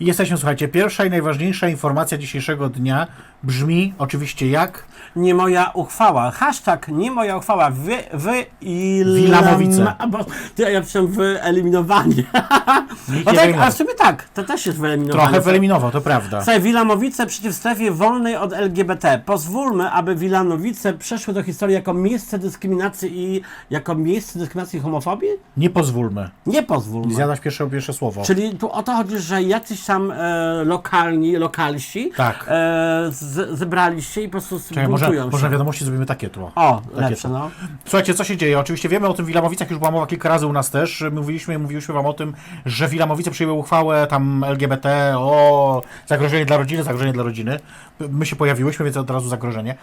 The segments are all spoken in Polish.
I Jesteśmy, słuchajcie, pierwsza i najważniejsza informacja dzisiejszego dnia brzmi oczywiście jak? Nie moja uchwała. Hashtag nie moja uchwała. Wy, wy i... Wilamowice. Ja pisałem wyeliminowanie. No tak, a w sumie tak, to też jest wyeliminowanie. Trochę wyeliminował, to prawda. Słuchaj, Wilamowice przeciw strefie wolnej od LGBT. Pozwólmy, aby Wilanowice przeszły do historii jako miejsce dyskryminacji i jako miejsce dyskryminacji i homofobii? Nie pozwólmy. Nie pozwólmy. Zjadać pierwsze, pierwsze słowo. Czyli tu o to chodzi, że jacyś tam e, lokalni, lokalsi Tak. e, z, zebrali się i po prostu Czekaj, może, może się. na wiadomości zrobimy takie tło. O, Takie lepsze, to. no. Słuchajcie, co się dzieje? Oczywiście wiemy o tym w Wilamowicach, już była mowa kilka razy u nas też. Mówiliśmy, mówiliśmy wam o tym, że Wilamowice przyjęły uchwałę tam LGBT, o zagrożenie dla rodziny, zagrożenie dla rodziny. My się pojawiłyśmy, więc od razu zagrożenie.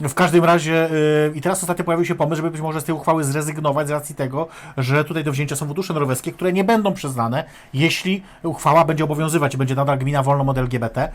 W każdym razie yy, i teraz ostatnio pojawił się pomysł, żeby być może z tej uchwały zrezygnować z racji tego, że tutaj do wzięcia są fundusze norweskie, które nie będą przyznane, jeśli uchwała będzie obowiązywać i będzie nadal gmina wolną od LGBT.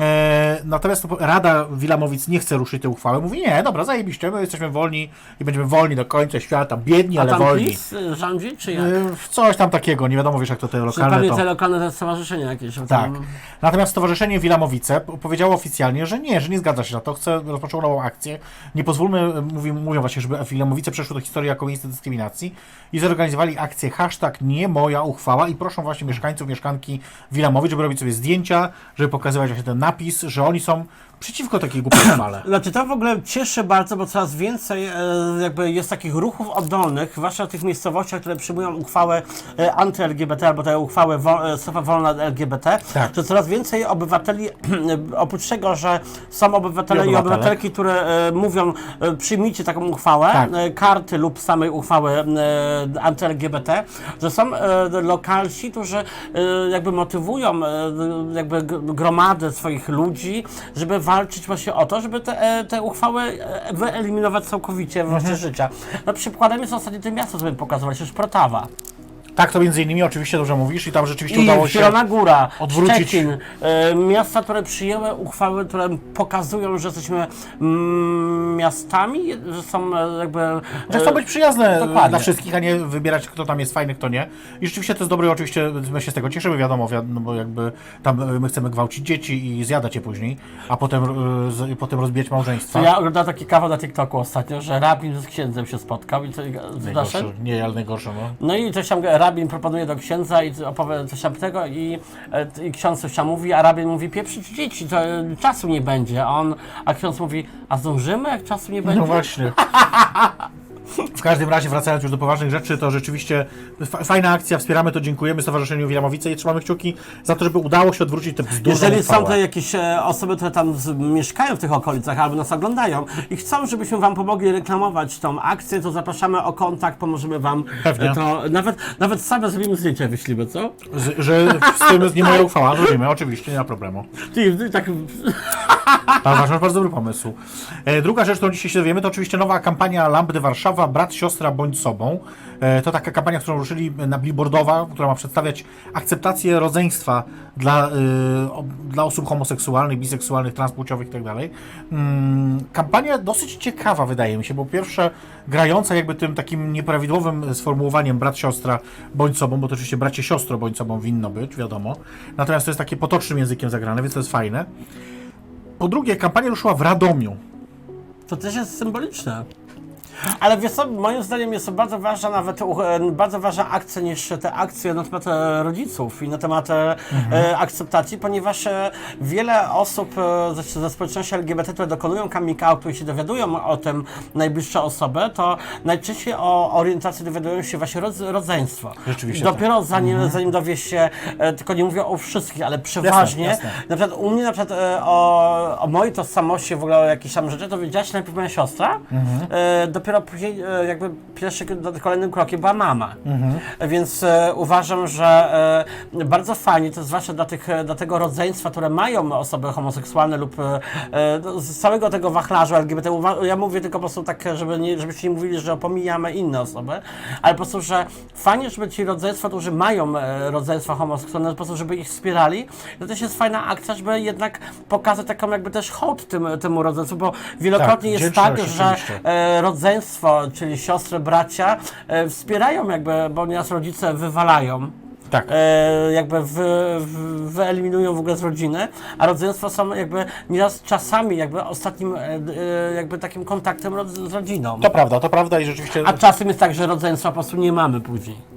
E, natomiast Rada Wilamowic nie chce ruszyć tej uchwały. Mówi, nie, dobra, zajebiście, my jesteśmy wolni i będziemy wolni do końca świata, biedni, A ale tam wolni. PiS y, rządzi, czy jak? E, Coś tam takiego, nie wiadomo, wiesz, jak to te Czy lokalne pewnie to... te lokalne te stowarzyszenia jakieś? Tak. tam- Natomiast Stowarzyszenie Wilamowice powiedziało oficjalnie, że nie, że nie zgadza się na to, chce, rozpoczęło nową akcję. Nie pozwólmy, mówi, mówią właśnie, żeby Wilamowice przeszły do historii jako miejsce dyskryminacji i zorganizowali akcję hashtag nie moja uchwała i proszą właśnie mieszkańców, mieszkanki Wilamowic, żeby robić sobie zdjęcia, żeby pokazywać właśnie ten napis, że oni są przeciwko takiej głupiej uchwale. Znaczy to w ogóle cieszy bardzo, bo coraz więcej e, jakby jest takich ruchów oddolnych, zwłaszcza w tych miejscowościach, które przyjmują uchwałę e, anty-LGBT albo tę uchwałę wo, e, strefa wolna LGBT, Tak. że coraz więcej obywateli, oprócz tego, że są obywatele I obywatelki, które e, mówią e, przyjmijcie taką uchwałę, Tak. e, karty lub samej uchwały e, anty-LGBT, że są e, lokalsi, którzy e, jakby motywują e, jakby g- gromadę swoich ludzi, żeby walczyć właśnie o to, żeby te, e, te uchwały e, wyeliminować całkowicie Mhm. w mhm. życia. No przykładem jest ostatnio to miasto, sobie pokazywali, już Protawa. Tak, to między innymi oczywiście dobrze mówisz i tam rzeczywiście I udało się... Zielona Góra, odwrócić- Szczecin, e, miasta, które przyjęły uchwały, które pokazują, że jesteśmy mm, miastami, że są e, jakby... Że chcą być przyjazne dokładnie. dla wszystkich, a nie wybierać, kto tam jest fajny, kto nie. I rzeczywiście to jest dobre, oczywiście my się z tego cieszymy, wiadomo, wiad- no bo jakby tam y, my chcemy gwałcić dzieci i zjadać je później, a potem, y, z, potem rozbijać małżeństwa. Ja oglądałem taki kawał na TikToku ostatnio, że rabin z księdzem się spotkał i to, Najgorsze, nie, ale najgorsze, no. No i coś tam rabin proponuje do księdza i opowie coś tam tego i, e, i ksiądz coś tam mówi, a rabin mówi pieprzyć dzieci, to e, czasu nie będzie. A on, a ksiądz mówi, a zdążymy jak czasu nie będzie? No właśnie. W każdym razie, wracając już do poważnych rzeczy, to rzeczywiście fa- fajna akcja, wspieramy to, dziękujemy Stowarzyszeniu Wilamowice i trzymamy kciuki za to, żeby udało się odwrócić tę bzdurną Jeżeli są tutaj jakieś e, osoby, które tam z, mieszkają w tych okolicach albo nas oglądają i chcą, żebyśmy Wam pomogli reklamować tą akcję, to zapraszamy o kontakt, pomożemy Wam Pewnie. e, to. Nawet, nawet same zrobimy zdjęcie, wyślimy, co? Z, że z tym nie moja uchwała, zrobimy, oczywiście, nie ma problemu. Ty, tak, Tak, masz, bardzo dobry pomysł. E, druga rzecz, którą dzisiaj się dowiemy, to oczywiście nowa kampania Lampy Warszawa, brat, siostra, bądź sobą. E, to taka kampania, którą ruszyli na billboardowa, która ma przedstawiać akceptację rodzeństwa dla, o, dla osób homoseksualnych, biseksualnych, transpłciowych itd. Mm, kampania dosyć ciekawa, wydaje mi się, bo pierwsze grająca jakby tym takim nieprawidłowym sformułowaniem brat, siostra, bądź sobą, bo to oczywiście bracie, siostro, bądź sobą winno być, wiadomo. Natomiast to jest takie potocznym językiem zagrane, więc to jest fajne. Po drugie, kampania ruszyła w Radomiu. to też jest symboliczne. Ale wiesz co, moim zdaniem jest to bardzo ważna nawet e, bardzo ważna akcja niż te akcje na temat e, rodziców i na temat e, e, akceptacji, ponieważ wiele osób ze, ze społeczności LGBT, które dokonują coming outu i się dowiadują o tym najbliższe osoby, to najczęściej o orientacji dowiadują się właśnie rodz, rodzeństwo. Rzeczywiście tak. Dopiero zanim, zanim dowie się, tylko nie mówię o wszystkich, ale przeważnie, jasne. na przykład u mnie na przykład o, o mojej tożsamości w ogóle o jakichś tam rzeczy, to wiedziałaś najpierw moja siostra, e, dopiero później e, jakby pierwszym kolejnym krokiem była mama. E, Więc e, uważam, że bardzo fajnie, to zwłaszcza dla, tych, dla tego rodzeństwa, które mają osoby homoseksualne lub no, z całego tego wachlarzu LGBT, ja mówię tylko po prostu tak, żeby nie, żebyście nie mówili, że pomijamy inne osoby, ale po prostu, że fajnie, żeby ci rodzeństwa, którzy mają rodzeństwa homoseksualne, po prostu, żeby ich wspierali. To też jest fajna akcja, żeby jednak pokazać taką jakby też hołd tym, temu rodzeństwu, bo wielokrotnie Tak, jest tak, że oczywiście. Rodzeństwo, czyli siostry, bracia, e, wspierają jakby, bo nieraz rodzice wywalają. Tak. e, jakby wy, wy, wyeliminują w ogóle z rodziny, a rodzeństwo są jakby nieraz czasami jakby ostatnim e, e, jakby takim kontaktem z rodziną. To prawda, to prawda i rzeczywiście A czasem jest tak, że rodzeństwa po prostu nie mamy później.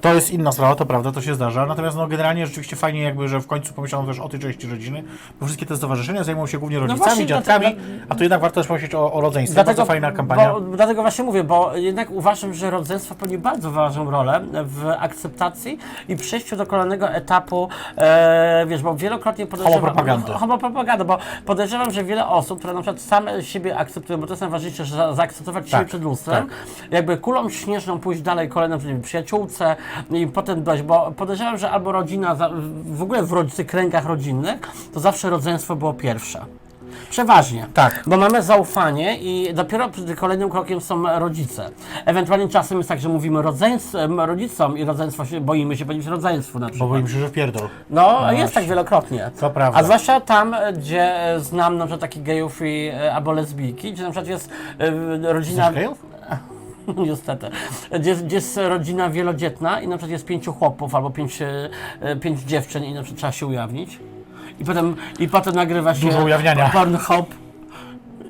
To jest inna sprawa, to prawda, to się zdarza. Natomiast no generalnie rzeczywiście fajnie jakby, że w końcu pomyślano też o tej części rodziny, bo wszystkie te stowarzyszenia zajmują się głównie rodzicami, No właśnie, dziadkami, dlatego- a tu jednak warto też pomyśleć o, o rodzeństwie. Bardzo fajna kampania. Bo, dlatego właśnie mówię, bo jednak uważam, że rodzeństwo pełni bardzo ważną rolę w akceptacji i przejściu do kolejnego etapu, e, wiesz, bo wielokrotnie podejrzewam... Homopropagandy. Homopropagandy, bo podejrzewam, że wiele osób, które na przykład same siebie akceptują, bo to jest najważniejsze, że za, zaakceptować siebie Tak, przed lustrem, jakby kulą śnieżną pójść dalej kolejną nie wiem, przyjaciółce i potem dojść, bo podejrzewam, że albo rodzina, w ogóle w rodzicy, kręgach rodzinnych, to zawsze rodzeństwo było pierwsze. Przeważnie. Tak. Bo mamy zaufanie i dopiero kolejnym krokiem są rodzice. Ewentualnie czasem jest tak, że mówimy rodzicom i rodzeństwo się, boimy się powiedzieć rodzeństwu na Bo przykład. boimy się, że wpierdol. No, jest tak wielokrotnie. To prawda. A zwłaszcza tam, gdzie e, znam na przykład takich gejów i, e, albo lesbijki, gdzie na przykład jest e, rodzina... Znasz gejów? Niestety. Gdzie, gdzie jest rodzina wielodzietna i na przykład jest pięciu chłopów albo pięć, e, pięć dziewczyn i na przykład trzeba się ujawnić. I potem, i potem nagrywa się Dużo ujawniania. Pornhub.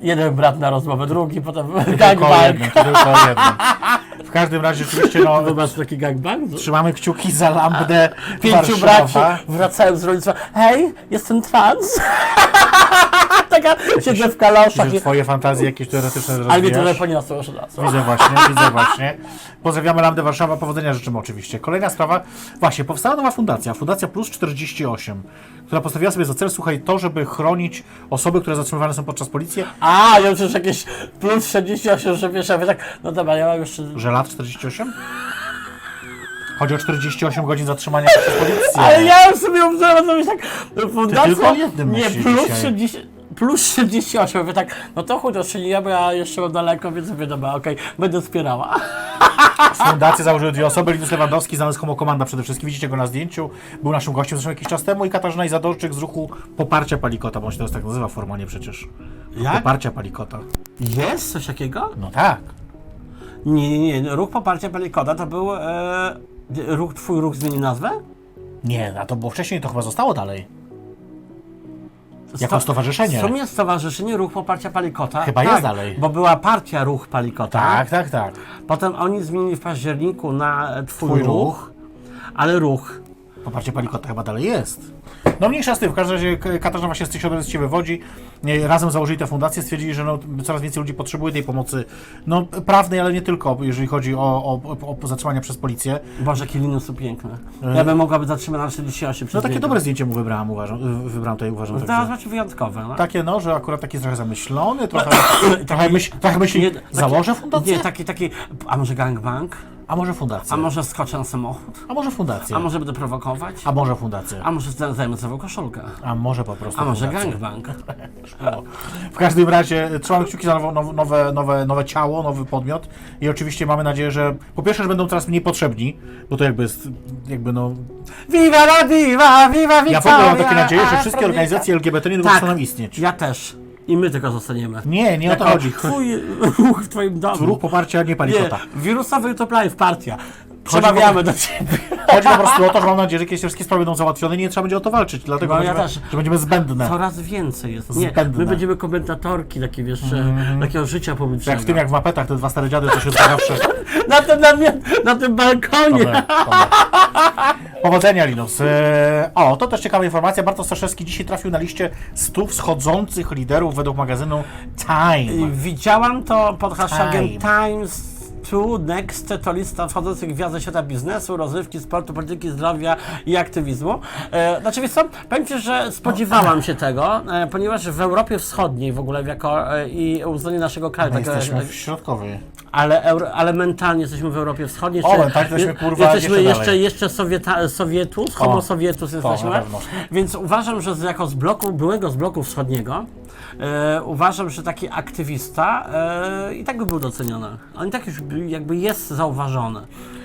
Jeden brat na rozmowę, drugi, potem gangbang. tylko jednym. W każdym razie rzeczywiście no, Wyobraź taki gangbang? trzymamy kciuki za lambdę Pięciu Warszawa. braci wracają z rolnictwa. Hej, jestem trans. Taka siedzę w kaloszach. Że i- twoje fantazje jakieś teoretyczne Ale mnie trochę rozwijasz. poniosło już od razu. Widzę właśnie, widzę właśnie. Pozdrawiamy Lambdę Warszawa, powodzenia życzymy oczywiście. Kolejna sprawa, właśnie, powstała nowa fundacja, Fundacja Plus 48, która postawiła sobie za cel, słuchaj, to, żeby chronić osoby, które zatrzymywane są podczas policji, A, ja już jakieś plus 68, że wiesz, ja tak, no dobra, ja mam jeszcze... że lat 48? Chodzi o 48 godzin zatrzymania przez policję. Ale ja już sobie obserwuję, zrobić tak, fundacja... tylko o jednym Nie, myślisz plus dzisiaj. 30... Plus 38, mówię tak, no to chociaż, czyli ja, bo ja jeszcze mam daleko, więc mówię, dobra, okej, będę wspierała. Fundację założyły dwie osoby, Linus Lewandowski, znany z Homo Komanda przede wszystkim, widzicie go na zdjęciu, był naszym gościem zresztą jakiś czas temu i Katarzyna Izadorczyk z ruchu Poparcia Palikota, bo on się teraz tak nazywa formalnie przecież. Jak? Poparcia Palikota. Jest coś takiego? No tak. Nie, nie, nie, ruch poparcia Pelikota to był, e, ruch, twój ruch zmienił nazwę? Nie, a to było wcześniej, to chyba zostało dalej. Jako Sto- stowarzyszenie. W sumie Stowarzyszenie Ruch Poparcia Palikota. Chyba jest dalej. Bo była partia Ruch Palikota. Tak, tak, tak. Potem oni zmienili w październiku na e, Twój, Twój ruch, ruch. ale Ruch. Poparcie Palikota chyba dalej jest. No mniejsza z tym, w każdym razie Katarzyna właśnie z tych środowisk się wywodzi. E, Razem założyli tę fundację, stwierdzili, że no, coraz więcej ludzi potrzebuje tej pomocy no, prawnej, ale nie tylko, jeżeli chodzi o, o, o, zatrzymania przez policję. Boże, jakie linusy piękne. Ja bym mogła być zatrzymana na 48 No przez takie niego. dobre zdjęcie mu wybrałem, uważam, wybrałem tutaj, uważam. To Także. znaczy wyjątkowe. No. Takie no, że akurat taki jest trochę zamyślony, trochę, trochę, myśl, trochę myśli, Nie, taki- założę fundację? Nie, taki, taki, a może gangbang? A może fundację? A może skoczę na samochód? A może fundację? A może będę prowokować? A może fundację? A może zajmę sobie koszulkę? A może po prostu A może fundację? gangbang? No. W każdym razie e, trzymamy kciuki za nowo- now- nowe, nowe, nowe ciało, nowy podmiot i oczywiście mamy nadzieję, że po pierwsze, że będą coraz mniej potrzebni, bo to jakby jest, jakby no... Viva la diva, viva Ja w ogóle mam takie Victoria, nadzieję, że wszystkie organizacje LGBT nie Tak. przestaną istnieć. Ja też. I my tylko zostaniemy. Nie, nie o to Jako chodzi. Twój ruch w twoim domu. Ruch poparcia nie Nie, palikota. wirusowy to live partia. Przemawiamy do ciebie. Chodzi po prostu o to, że mam nadzieję, że kiedyś te wszystkie sprawy będą załatwione i nie trzeba będzie o to walczyć, dlatego No, że, ja będziemy, też. że będziemy zbędne. Coraz więcej jest. Nie, Zbędne. my będziemy komentatorki, takie wiesz, e, takiego życia publicznego. Jak w tym, jak w mapetach, te dwa stare dziady, co się zawsze... Na tym, na, na tym balkonie. Powodzenia, Linus. E, O, to też ciekawa informacja. Bartosz Staszewski dzisiaj trafił na liście 100 wschodzących liderów według magazynu Time. Widziałam to pod hashtagiem Time. Times to Next, to lista wchodzących gwiazd świata biznesu, rozrywki, sportu, polityki, zdrowia i aktywizmu. E, znaczy, wiesz co, powiem Ci, że spodziewałam się tego, e, ponieważ w Europie Wschodniej w ogóle jako, e, i uznanie naszego kraju, No, takiego, jesteśmy w środkowej. ale, euro, ale mentalnie jesteśmy w Europie Wschodniej. O, mentalnie jesteśmy, kurwa, jesteśmy jeszcze jeszcze, jeszcze Sowieta, Sowietus, homo Sowietus jesteśmy. pewno. Więc uważam, że z, jako z bloku, byłego z bloku wschodniego, e, uważam, że taki aktywista e, i tak by był doceniony. On i tak już by- jakby jest zauważony.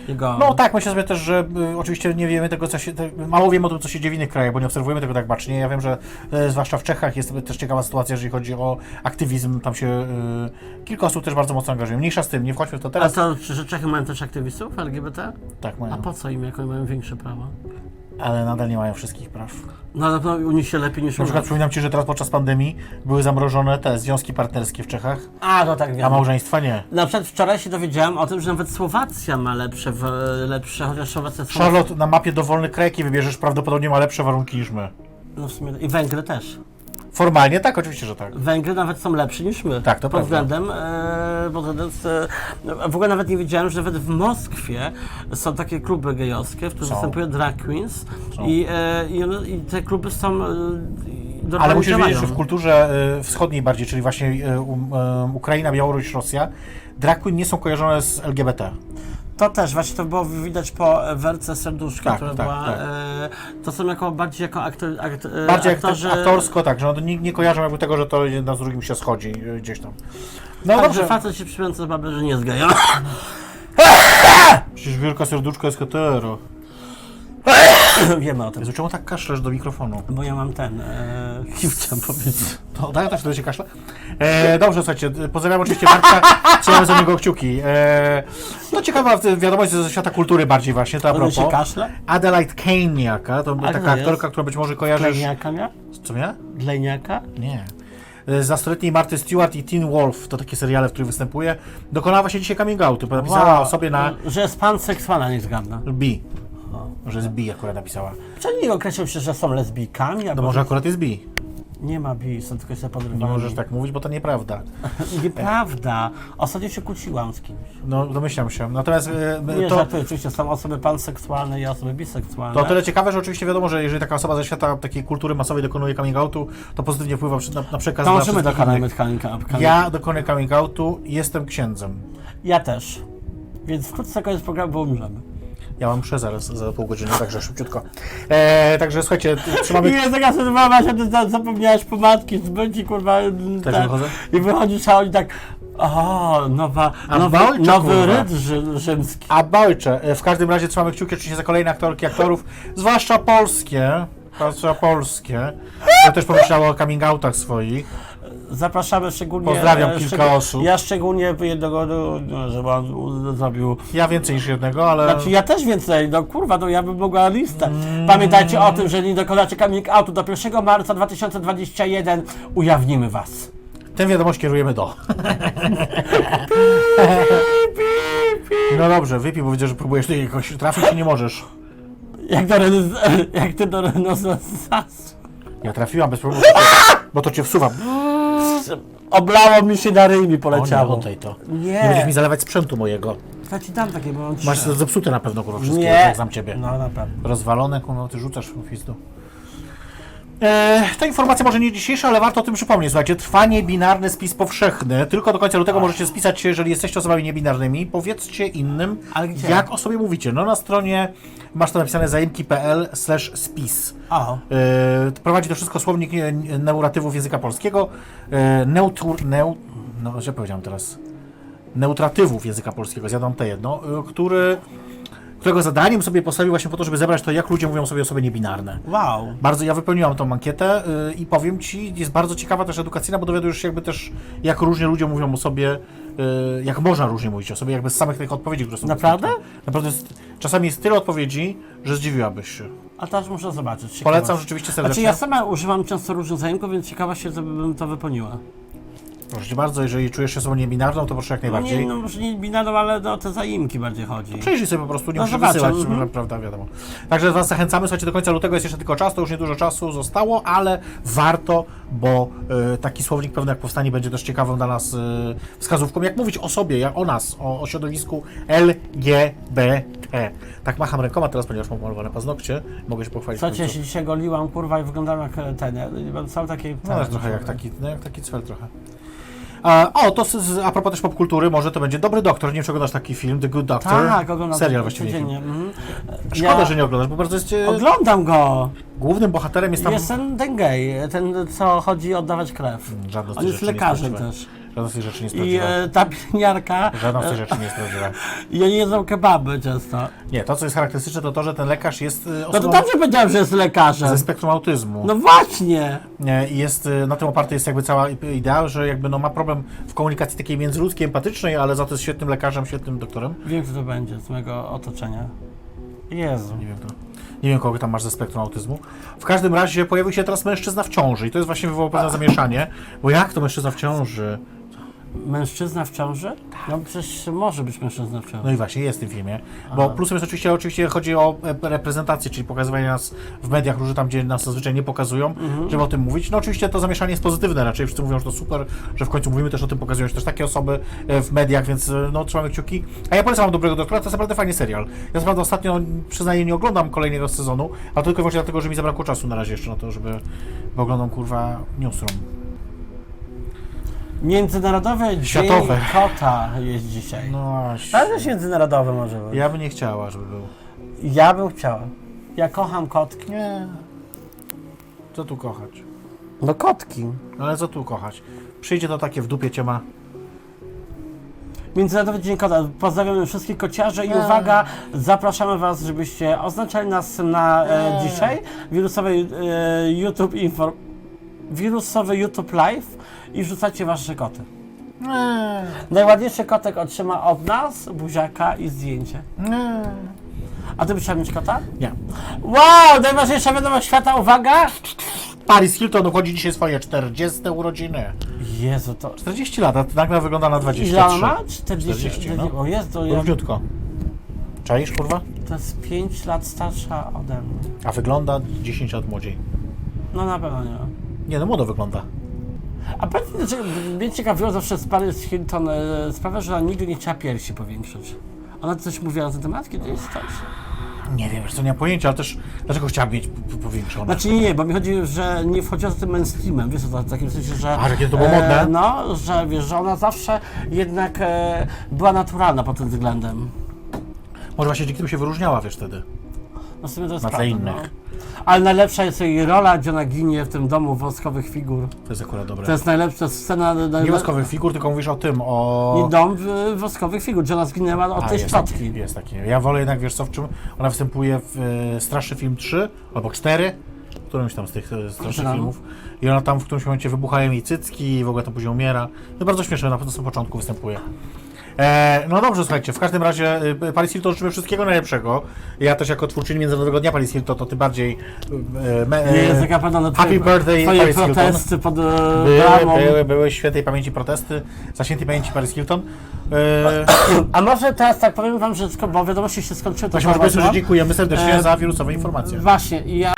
Jego... No tak, myślę sobie też, że y, oczywiście nie wiemy tego, co się. Te, mało wiemy o tym, co się dzieje w innych krajach, bo nie obserwujemy tego tak bacznie. Ja wiem, że e, zwłaszcza w Czechach jest też ciekawa sytuacja, jeżeli chodzi o aktywizm. Tam się y, kilka osób też bardzo mocno angażuje. Mniejsza z tym, nie wchodźmy w to A teraz. to, czy że Czechy mają też aktywistów LGBT? Tak, A mają. po co im, jak oni mają większe prawa? Ale nadal nie mają wszystkich praw. No to u nich się lepiej niż u Na przykład nas. przypominam Ci, że teraz podczas pandemii były zamrożone te związki partnerskie w Czechach, A, to tak a wiem. małżeństwa nie. Na przykład wczoraj się dowiedziałem o tym, że nawet Słowacja ma lepsze, w, lepsze chociaż Słowacja. Charlotte na mapie dowolny kraj, jaki wybierzesz, prawdopodobnie ma lepsze warunki niż my. No w sumie, I Węgry też. Formalnie tak, oczywiście, że tak. Węgry nawet są lepsi niż my. Tak, to pod prawda. względem, e, pod względem e, w ogóle nawet nie wiedziałem, że nawet w Moskwie są takie kluby gejowskie, w których Są. występują drag queens Są. i, e, i, one, i te kluby są e, normalnie Ale musisz wiedzieć, że w kulturze y, wschodniej bardziej, czyli właśnie y, um, y, Ukraina, Białoruś, Rosja, drag queen nie są kojarzone z LGBT. To też, właśnie to było widać po Werce Serduszka, Tak, która tak, była, tak. e, to są jako bardziej jako aktor, akt, e, Bardziej aktorzy, aktorsko, tak, że no, nie, nie kojarzą jakby tego, że to jedna z drugim się schodzi y, gdzieś tam. No tak, dobrze, facet się przypiąca babę, że nie jest gejem. przecież wielka serduszka jest hetero. Wiemy o tym. Jezu, czemu tak kaszlesz do mikrofonu? Bo ja mam ten, e, chciałem powiedzieć. To daję też wtedy się kaszle. E, dobrze, słuchajcie, pozdrawiam oczywiście Marka, trzymamy za niego kciuki. E, no ciekawa wiadomość ze świata kultury bardziej właśnie, to a On się propos. kaszle? Adelaide Kane niejaka, to była A taka kto jest? aktorka, którą być może kojarzysz... Glejniaka, nie? Co mnie? Glejniaka? Nie. E, Za stuletniej Marty Stewart i Teen Wolf, to takie seriale, w których występuje, dokonała się dzisiaj coming outu, bo napisała o sobie na Że jest pan seksualna, nie zgadnę. B. Że jest B akurat napisała. Czy oni nie określą się, że są lesbijkami? No Albo może akurat jest B. Nie ma bi, są tylko się Nie podrywani. możesz tak mówić, bo to nieprawda. Nieprawda. Ostatnio się kłóciłam z kimś. No domyślam się. Natomiast e, Nie, to, żartuję, oczywiście są osoby panseksualne i osoby biseksualne. to o tyle ciekawe, że oczywiście wiadomo, że jeżeli taka osoba ze świata takiej kultury masowej dokonuje coming outu, to pozytywnie wpływa przy- na, na przekaz dla do wszystkich kanału innych. Ja dokonuję coming outu, jestem księdzem. ja też. Więc wkrótce koniec programu, bo umrzemy. Ja mam mszę zaraz za pół godziny, także szybciutko. E, także słuchajcie, trzymamy... Jest taka sytuacja, że ty za- zapomniałeś pomadki, zbędzi kurwa. Też ten- wychodzę? I wychodzisz, a oni tak. O, nowa, A nowy, bojcze, nowy kurwa. ryd rzy, rzymski. A bojcze, e, w każdym razie trzymamy kciuki oczywiście za kolejne aktorki, aktorów, zwłaszcza polskie, zwłaszcza polskie, które też pomyślało o coming outach swoich. Zapraszamy szczególnie. Pozdrawiam e, kilka szczegó- osób. Ja szczególnie jednego, no, no, u- zrobił. Ja więcej niż jednego, ale... Znaczy ja też więcej, no kurwa, no ja bym mogła listę. Pamiętajcie o tym, że nie dokonacie coming outu do 1 marca 2021 ujawnimy was. Tę wiadomość kierujemy do. No dobrze, wypij, bo widzę, że próbujesz tu jakoś trafić i nie możesz. Jak do jak ty do renesansu. Ja trafiłam bez problemu, bo to cię Oblało mi się na ryj mi O nie, poleciało. oddaj to. Nie będziesz mi Nie, zalewać sprzętu mojego. ja ci dam takie, bo mam Masz trzy. zepsute na pewno, kurwa, wszystkie, Nie. jak znam ciebie. No na pewno. Rozwalone, kurwa, ty rzucasz w pizdu. E, ta informacja może nie dzisiejsza, ale warto o tym przypomnieć. Słuchajcie, trwa niebinarny spis powszechny. Tylko do końca lutego możecie spisać się, jeżeli jesteście osobami niebinarnymi. Powiedzcie innym, jak o sobie mówicie. No na stronie masz to napisane zajemki.pl slash spis. O, E, prowadzi to wszystko słownik e, neuratywów języka polskiego. E, neutur, neu, no, źle powiedziałem teraz. Neutratywów języka polskiego, zjadam te jedno, e, który, którego zadaniem sobie postawił właśnie po to, żeby zebrać to, jak ludzie mówią sobie osoby niebinarne. wow. Bardzo, ja wypełniłam tą ankietę y, i powiem Ci, jest bardzo ciekawa też edukacyjna, bo dowiadujesz się jakby też, jak różnie ludzie mówią o sobie, y, jak można różnie mówić o sobie, jakby z samych tych odpowiedzi, które są Naprawdę? dostępne. Naprawdę jest, czasami jest tyle odpowiedzi, że zdziwiłabyś się. A teraz muszę zobaczyć. ciekawość. Polecam rzeczywiście Znaczy serdecznie. ja sama używam często różnych zajęków, więc ciekawa się, bym to wypełniła. Proszę Cię bardzo, jeżeli czujesz się osobą niebinarną, to proszę jak No najbardziej. nie, no może nie binarną, ale o te zaimki bardziej chodzi. Przejrzyj sobie po prostu, nie No musisz zobaczę, wysyłać, mhm. prawda, wiadomo. Także Was zachęcamy, słuchajcie, do końca lutego jest jeszcze tylko czas, to już niedużo czasu zostało, ale warto, bo y, taki słownik pewnie jak powstanie będzie też ciekawą dla nas y, wskazówką, jak mówić o sobie, jak o nas, o, o środowisku LGBT. Tak macham rękoma, teraz ponieważ mam malowane paznokcie, mogę się pochwalić. Słuchajcie, się dzisiaj goliłam, kurwa, i wyglądam jak e, ten, ja są takie... No, jest trochę jak taki, no, jak taki cwel trochę. A, o, to z, a propos też popkultury, może to będzie Dobry Doktor, nie wiem czy oglądasz taki film, The Good Doctor. Tak, oglądam Serial właściwie. codziennie. Mhm. Szkoda, Ja że nie oglądasz, bo bardzo jest... e, Oglądam go! Głównym bohaterem jest tam... Jest ten, ten gej, ten co chodzi oddawać krew. Żadne z On jest rzeczy nie lekarzem też. Żadna z tych rzeczy nie I sprawdziła. e, ta pielęgniarka, Żadna z tych rzeczy nie sprawdziła. i oni jedzą kebaby często. Nie, to co jest charakterystyczne to to, że ten lekarz jest y, No to osobą dobrze powiedziałem, że jest lekarzem. ze spektrum autyzmu. No właśnie. Nie, I jest, y, na tym oparty jest jakby cała idea, że jakby no ma problem w komunikacji takiej międzyludzkiej, empatycznej, ale za to jest świetnym lekarzem, świetnym doktorem. Wiem, kto to będzie z mojego otoczenia. Jezu. Nie wiem, to, nie wiem kogo tam masz ze spektrum autyzmu. W każdym razie pojawił się teraz mężczyzna w ciąży i to jest właśnie wywołało pewne zamieszanie, bo jak to mężczyzna w ciąży? Mężczyzna w ciąży? No przecież może być mężczyzna w ciąży. No i właśnie jest w tym filmie. Bo plusem jest oczywiście, oczywiście chodzi o e, reprezentację, czyli pokazywanie nas w mediach różnych tam, gdzie nas zazwyczaj nie pokazują, żeby o tym mówić. No oczywiście to zamieszanie jest pozytywne raczej, wszyscy mówią, że to super, że w końcu mówimy też o tym, pokazują się też takie osoby e, w mediach, więc e, no trzymamy kciuki. A ja polecam Dobrego Doktora, to jest naprawdę fajny serial. Ja naprawdę ostatnio, przyznaję, nie oglądam kolejnego sezonu, ale tylko i wyłącznie dlatego, że mi zabrakło czasu na razie jeszcze na to, żeby, bo oglądam kurwa Newsroom. Międzynarodowy Dzień Światowe. Kota jest dzisiaj. No właśnie. Ale też międzynarodowy może być. Ja bym nie chciała, żeby był. Ja bym chciała. Ja kocham kotki. Nie. Co tu kochać? No kotki. Ale co tu kochać? Przyjdzie to takie w dupie cię ma. Międzynarodowy Dzień Kota. Pozdrawiamy wszystkich kociarzy i uwaga, zapraszamy Was, żebyście oznaczali nas na e, Nie. dzisiaj wirusowy e, YouTube info, wirusowy YouTube Live i wrzucacie Wasze koty. Nie. Najładniejszy kotek otrzyma od nas buziaka i zdjęcie. Nie. A Ty byś chciał mieć kota? Nie. Wow, najważniejsza wiadomość świata, uwaga! Paris Hilton obchodzi dzisiaj swoje 40 urodziny. Jezu, to... 40 lat, a nagle wygląda na 23. Ile ma? 40, 40, no. O Jezu, ja, Równiutko. Czaisz, kurwa? to jest 5 lat starsza ode mnie. A wygląda 10 lat młodziej. No na pewno nie. Nie, no młodo wygląda. A powiedz mi, dlaczego mnie ciekawiło zawsze z Paris Hilton e, sprawia, że ona nigdy nie chciała piersi powiększyć. Ona coś mówiła na ten temat kiedyś? Coś? Nie wiem, wiesz co, nie mam pojęcia, ale też dlaczego chciałabym mieć p- p- powiększone? Znaczy nie, nie, bo mi chodzi, że nie wchodziła za tym mainstreamem, wiesz, to w takim sensie, że... A, że kiedy to było modne? No, że wiesz, że ona zawsze jednak e, była naturalna pod tym względem. Może właśnie dzięki temu się wyróżniała, wiesz, wtedy. No w sumie to jest Na tle prawda, innych. No. Ale najlepsza jest jej rola, gdzie ona ginie w tym domu woskowych figur. To jest akurat dobre. To jest najlepsza scena... Nie woskowych figur, tylko mówisz o tym, o... Nie dom woskowych figur, gdzie ona zginęła od A, tej jest taki, jest taki. Ja wolę jednak, wiesz co, w czym ona występuje w Straszny Film 3 albo 4, w którymś tam z tych e, strasznych No. filmów. I ona tam w którymś momencie wybuchają jej cycki i w ogóle tam później umiera. No bardzo śmieszne, na pewno na początku występuje. E, no dobrze, słuchajcie, w każdym razie e, Paris Hilton życzymy wszystkiego najlepszego. Ja też jako twórczyni Międzynarodowego Dnia Paris Hilton, to tym bardziej e, me, Nie jest e, taka pewna na Happy birthday, twoje Paris Hilton. protesty pod e, były, były, były świętej pamięci protesty, za świętej pamięci Paris Hilton. E, A może teraz tak powiem wam, że sko- bo wiadomości się skończyły, to Właśnie może powiedzmy, że dziękujemy serdecznie E, za wirusowe informacje. Właśnie, i ja...